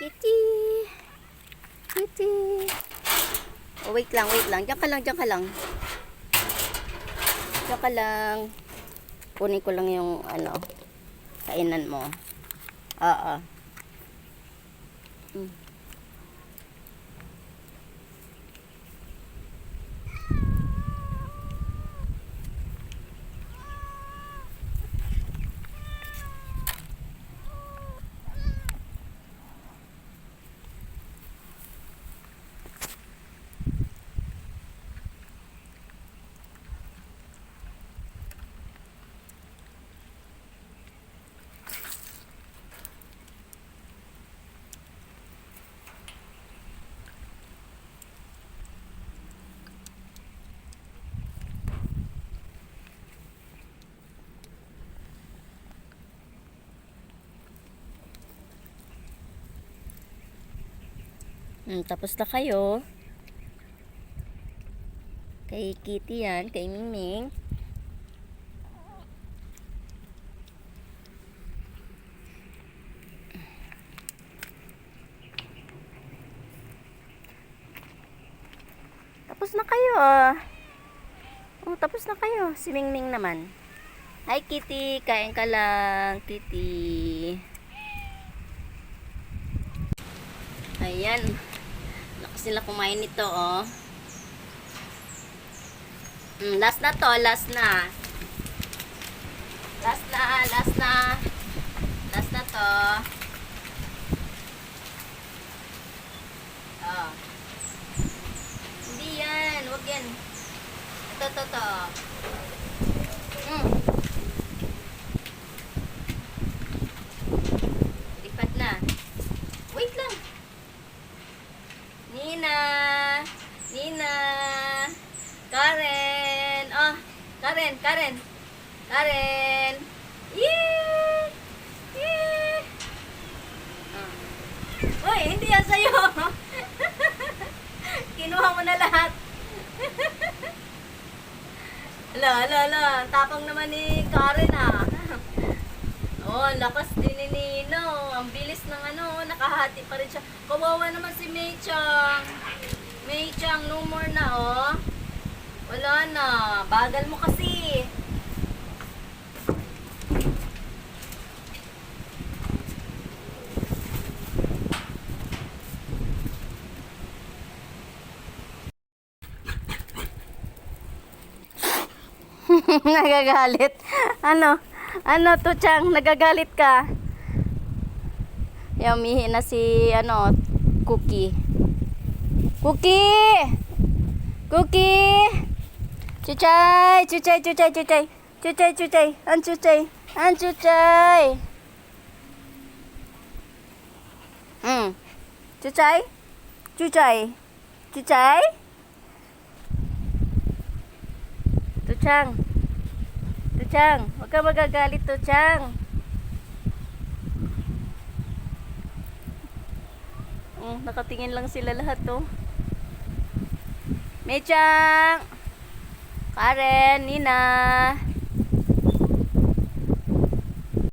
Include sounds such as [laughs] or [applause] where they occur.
Kitty! Kitty! Oh, wait lang, wait lang. Diyan ka lang, diyan ka lang. Diyan ka lang. Kunin ko lang yung, ano, kainan mo. Oo. Mm. Hmm, tapos na kayo. Kay Kitty yan, kay Mingming. Tapos na kayo ah. Oh, tapos na kayo. Si Mingming naman. Hi Kitty, kain ka lang, Kitty. Ayan. Nila kumain nito, oh. Mm, last na to, last na. Last na, last na. Last na to. Oh. Hindi yan, wag yan. Ito, ito, ito. Mm. Lipat na. Wait lang. Nina! Nina! Karen! Oh, Karen, Karen! Karen! Yee! Yee! Oh. Uy, hindi yan sa'yo! [laughs] Kinuha mo na lahat. [laughs] Ala, ala, ala. Ang Tapang naman ni Karen ah. [laughs] Oh, lakas din ni Nino. Ang bilis ng ano, nakahati pa rin siya. Kawawa naman si May Chang. May Chang, no more na, oh. Wala na. Bagal mo kasi. [laughs] Nagagalit. Ano? Ano to, Chang? Nagagalit ka? Yumihi na si, ano, Cookie. Cookie! Cookie! Chuchay! Chuchay, chuchay, chuchay. Chuchay, chuchay. An chuchay. An chuchay. Hmm. Chuchay? Chuchay. Chuchay? Tuchang. Tuchang, huwag ka magagalit, Tuchang. Oh, nakatingin lang sila lahat, oh. Mechang! Karen, Nina!